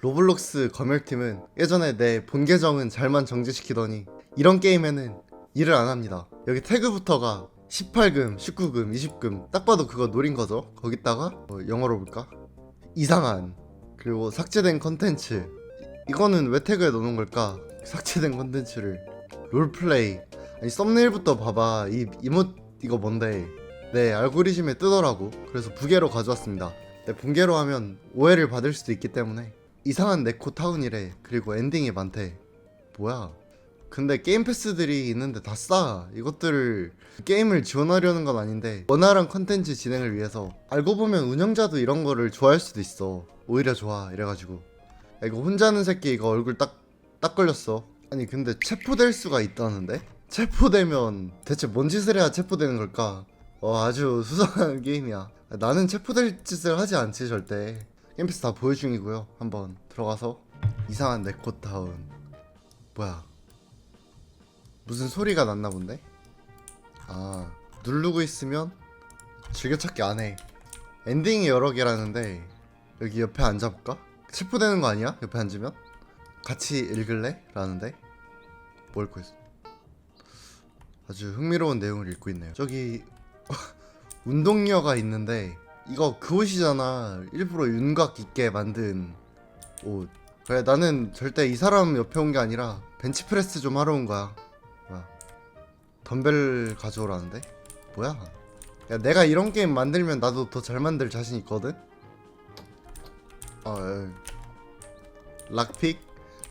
로블록스 검열팀은 예전에 내 본 계정은 잘만 정지시키더니 이런 게임에는 일을 안 합니다. 여기 태그부터가 18금, 19금, 20금 딱 봐도 그거 노린 거죠. 거기다가 어, 영어로 볼까? 이상한 그리고 삭제된 컨텐츠 이거는 왜 태그에 넣는 걸까? 삭제된 컨텐츠를 롤플레이 아니 썸네일부터 봐봐 이 이모 이거 뭔데 네 알고리즘에 뜨더라고 그래서 부계로 가져왔습니다 네, 본계로 하면 오해를 받을 수도 있기 때문에 이상한 네코 타운이래. 그리고 엔딩이 많대. 뭐야? 근데 게임 패스들이 있는데 다 싸. 이것들을 게임을 지원하려는 건 아닌데 원활한 컨텐츠 진행을 위해서 알고 보면 운영자도 이런 거를 좋아할 수도 있어. 오히려 좋아. 이래가지고. 야, 이거 혼자 하는 새끼 이거 얼굴 딱 딱 걸렸어. 아니 근데 체포될 수가 있다는데? 체포되면 대체 뭔 짓을 해야 체포되는 걸까? 어 아주 수상한 게임이야. 나는 체포될 짓을 하지 않지 절대. 게 임패스 다 보여 중이고요 한번 들어가서 이상한 네코타운 뭐야 무슨 소리가 났나 본데 아 누르고 있으면 즐겨찾기 안해 엔딩이 여러 개라는데 여기 옆에 앉아볼까? 체포되는 거 아니야? 옆에 앉으면? 같이 읽을래? 라는데 뭐 읽고 있어 아주 흥미로운 내용을 읽고 있네요 저기 운동녀가 있는데 이거 그 옷이잖아. 일부러 윤곽 있게 만든 옷. 그래 나는 절대 이 사람 옆에 온 게 아니라 벤치프레스 좀 하러 온 거야. 뭐야? 덤벨 가져오라는데? 뭐야? 야 내가 이런 게임 만들면 나도 더 잘 만들 자신 있거든? 어 에. 락픽?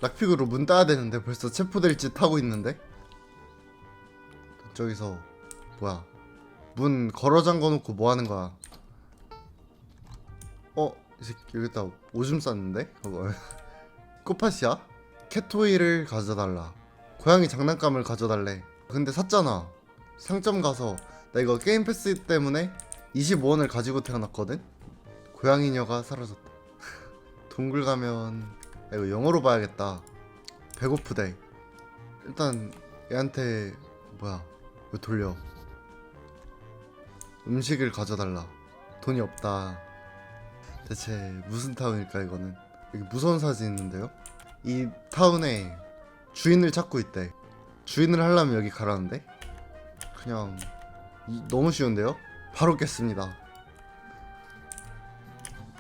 락픽으로 문 따야 되는데 벌써 체포될 짓 하고 있는데? 저기서 뭐야? 문 걸어 잠궈 놓고 뭐 하는 거야 어? 이 새끼 여기다 오줌 쌌는데? 어, 꽃팥이야? 캣토이를 가져달라. 고양이 장난감을 가져달래. 근데 샀잖아. 상점 가서 나 이거 게임 패스 때문에 25원을 가지고 태어났거든? 고양이녀가 사라졌다 동굴 가면 야, 이거 영어로 봐야겠다. 배고프대. 일단 얘한테 뭐야? 왜 돌려. 음식을 가져달라. 돈이 없다 대체 무슨 타운일까 이거는? 여기 무서운 사진 있는데요? 이 타운에 주인을 찾고 있대. 주인을 하려면 여기 가라는데? 그냥 이- 너무 쉬운데요? 바로 깼습니다.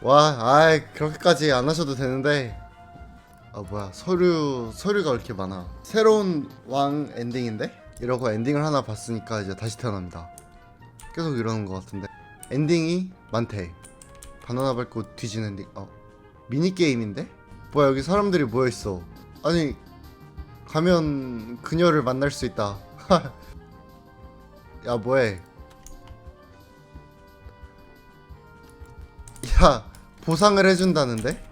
와 아이 그렇게까지 안 하셔도 되는데. 아 뭐야 서류 서류가 왜 이렇게 많아. 새로운 왕 엔딩인데? 이러고 엔딩을 하나 봤으니까 이제 다시 태어납니다. 계속 이러는 것 같은데. 엔딩이 많대 바나나 밟고 뒤지는 엔딩 어 미니 게임인데? 뭐야 여기 사람들이 모여 있어. 아니 가면 그녀를 만날 수 있다. 야 뭐해? 야 보상을 해준다는데?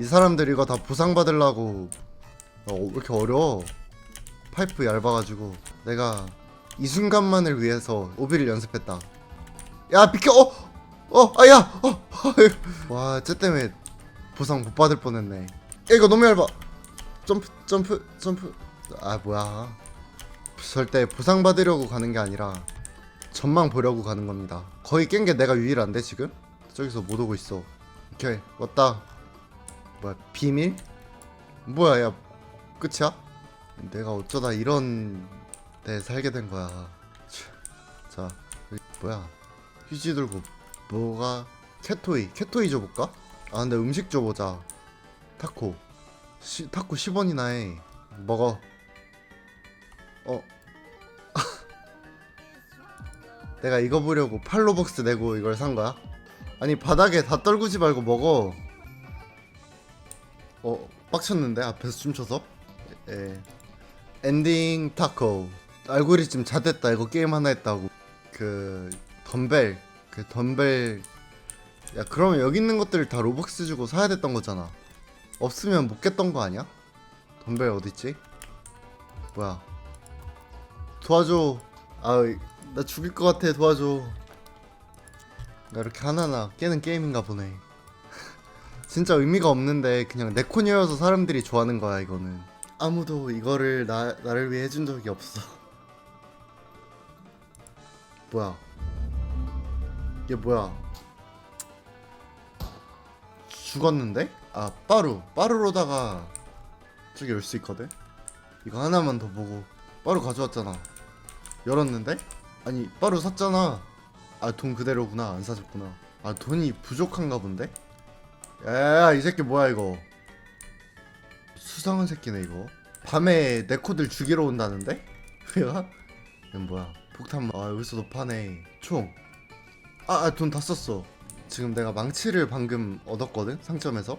이 사람들 이거 다 보상 받으려고. 어, 왜 이렇게 어려워? 파이프 얇아가지고. 내가 이 순간만을 위해서 오비를 연습했다. 야 비켜! 어! 어! 아야! 어! 와 쟤 때문에 보상 못 받을 뻔했네 야 이거 너무 얇아 점프 점프 점프 아 뭐야 절대 보상 받으려고 가는 게 아니라 전망 보려고 가는 겁니다 거의 깬 게 내가 유일한데 지금? 저기서 못 오고 있어 오케이 왔다 뭐야 비밀? 뭐야 야 끝이야? 내가 어쩌다 이런 데 살게 된 거야 자 뭐야 휴지 들고 뭐가? 캣토이 캣토이 줘볼까? 아 근데 음식 줘보자. 타코. 시, 타코 10원이나 해. 먹어. 어. 내가 이거 보려고 팔로벅스 내고 이걸 산 거야? 아니 바닥에 다 떨구지 말고 먹어. 어 빡쳤는데? 앞에서 춤춰서? 예 엔딩 타코. 알고리즘 잣됐다. 이거 게임 하나 했다고. 그 덤벨 그 덤벨 야 그러면 여기 있는 것들을 다 로벅스 주고 사야 됐던 거잖아. 없으면 못 깼던 거 아니야? 덤벨 어딨지? 뭐야? 도와줘. 아 나 죽일 것 같아. 도와줘. 나 이렇게 하나하나 깨는 게임인가 보네. 진짜 의미가 없는데 그냥 네코녀여서 사람들이 좋아하는 거야 이거는. 아무도 이거를 나, 나를 위해 해준 적이 없어. 뭐야 얘 뭐야? 죽었는데? 아 빠루. 빠루로다가 저기 열 수 있거든? 이거 하나만 더 보고. 빠루 가져왔잖아. 열었는데? 아니 빠루 샀잖아. 아 돈 그대로구나. 안 사줬구나. 아 돈이 부족한가 본데? 야야야 이 새끼 뭐야 이거? 수상한 새끼네 이거. 밤에 내 코들 죽이러 온다는데? 얘가? 이건 뭐야? 폭탄 아 여기서도 파네. 총 아 돈 다 썼어. 지금 내가 망치를 방금 얻었거든 상점에서.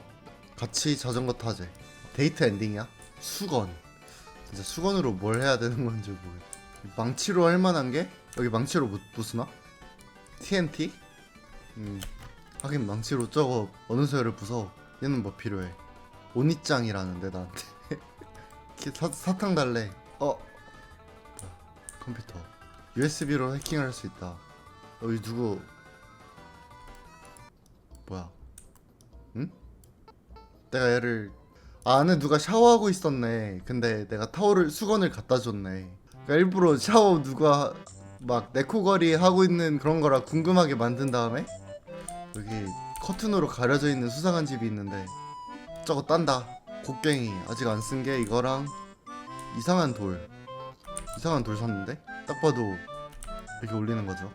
같이 자전거 타재. 데이트 엔딩이야. 수건. 진짜 수건으로 뭘 해야 되는 건지 모르겠어. 망치로 할 만한 게? 여기 망치로 못 부수나? TNT? 음 하긴 망치로 저거 어느 소열을 부숴? 얘는 뭐 필요해? 오니짱이라는데 나한테. 키- 사, 사탕 달래. 어. 뭐야, 컴퓨터. USB로 해킹을 할 수 있다 여기 누구? 뭐야? 응? 내가 얘를 아, 안에 누가 샤워하고 있었네. 근데 내가 타월을 수건을 갖다 줬네. 그러니까 일부러 샤워 누가 막 네코거리 하고 있는 그런 거라 궁금하게 만든 다음에 여기 커튼으로 가려져 있는 수상한 집이 있는데 저거 딴다. 곡괭이. 아직 안 쓴 게 이거랑 이상한 돌. 이상한 돌 샀는데? 딱 봐도 이렇게 올리는 거죠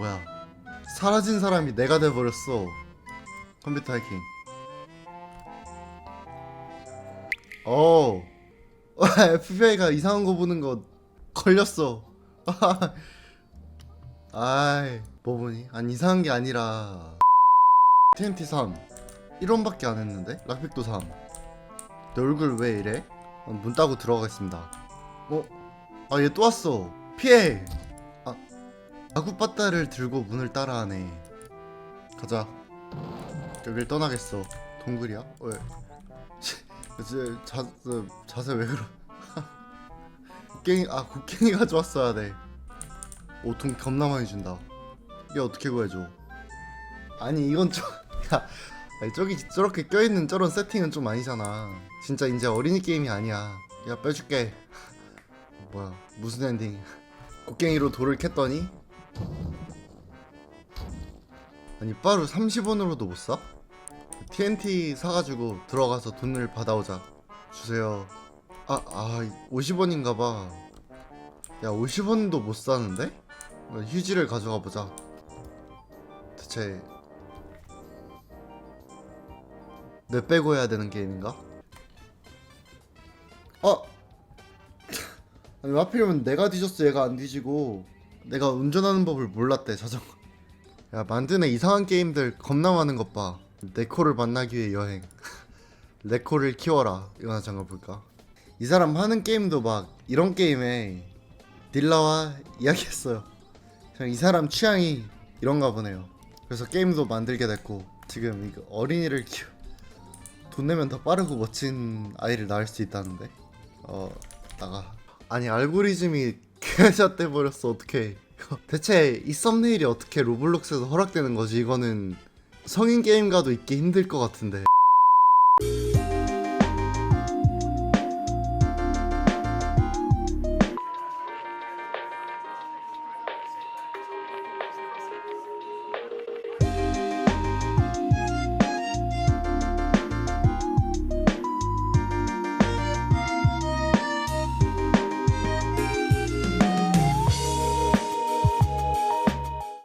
뭐야? 사라진 사람이 내가 돼버렸어. 컴퓨터 해킹. 어 FBI가 이상한 거 보는 거 걸렸어. 아이 뭐 보니? 아니 이상한 게 아니라. TNT 3 1원밖에 안 했는데? 락픽도 3 내 얼굴 왜 이래? 어, 문 따고 들어가겠습니다. 어? 아 얘 또 왔어. 피해 아 아구빠따를 들고 문을 따라하네. 가자. 여길 떠나겠어. 동굴이야? 왜? 이제 자, 저, 자세 왜 그러 곡괭이 아 곡괭이 가져왔어야 돼. 오통 겁나 많이 준다. 이게 어떻게 구해줘? 아니 이건 좀 야, 아니, 저기 저렇게 껴있는 저런 세팅은 좀 아니잖아. 진짜 이제 어린이 게임이 아니야. 야 빼줄게. 뭐야 무슨 엔딩? 곡괭이로 돌을 캤더니 아니 빠루 30원으로도 못 사? TNT 사가지고 들어가서 돈을 받아오자 주세요 아, 아 50원인가봐 야 50원도 못 사는데? 어, 휴지를 가져가 보자 대체 내 빼고 해야 되는 게임인가? 어? 아니 하필이면 내가 뒤졌어 얘가 안 뒤지고 내가 운전하는 법을 몰랐대 자전거 야 만드는 이상한 게임들 겁나 많은 것봐. 네코를 만나기 위해 여행. 네코를 키워라. 이거나 잠깐 볼까? 이 사람 하는 게임도 막 이런 게임에 딜라와 이야기했어요. 그냥 이 사람 취향이 이런가 보네요. 그래서 게임도 만들게 됐고 지금 이거 어린이를 키워. 돈 내면 더 빠르고 멋진 아이를 낳을 수 있다는데? 어 나가. 아니 알고리즘이 개샷 돼버렸어 어떡해. 대체 이 썸네일이 어떻게 로블록스에서 허락되는 거지? 이거는 성인 게임과도 있기 힘들 것 같은데